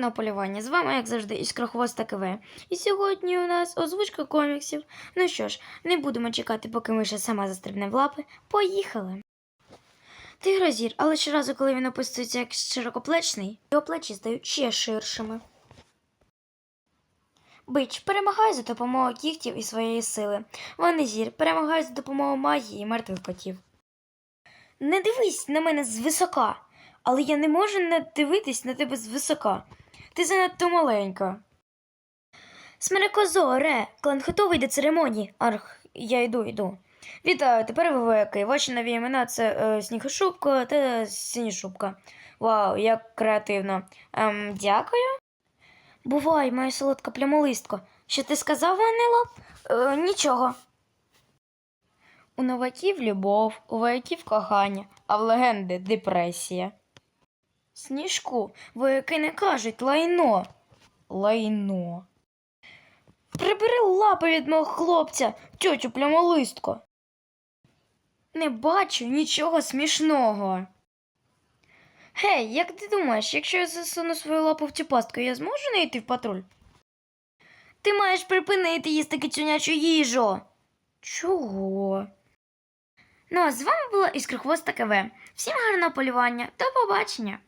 гарного полювання! З вами, як завжди, Іскрохвоста КВ. І сьогодні у нас озвучка коміксів. Ну що ж, не будемо чекати, поки миша сама застрибне в лапи. Поїхали! Тигрозір, але щоразу, коли він описується як широкоплечний, його плечі стають ще ширшими. Бич перемагає за допомогою кігтів і своєї сили. Ванезір перемагає за допомогою магії і мертвих котів. Не дивись на мене звисока, але я не можу не дивитись на тебе звисока. Ти занадто маленька. Смерекозоре, клан готовий до церемонії. Арх, я йду, йду. Вітаю, тепер ви вояки. Ваші нові імена це е, Снігошубка та Синішубка. Вау, як креативно. Ем, дякую. Бувай, моя солодка плямолистко. Що ти сказав, Ванило? Е, нічого. У новаків любов, у вояків кохання, а в легенди депресія. Сніжку, вояки не кажуть лайно. Лайно. Прибери лапи від мого хлопця, тьотю плямолистко. Не бачу нічого смішного. Гей, як ти думаєш, якщо я засуну свою лапу в цю пастку, я зможу не йти в патруль? Ти маєш припинити їсти кицюнячу їжу. Чого? Ну, а з вами була Іскрохвоста КВ. Всім гарного полювання. До побачення!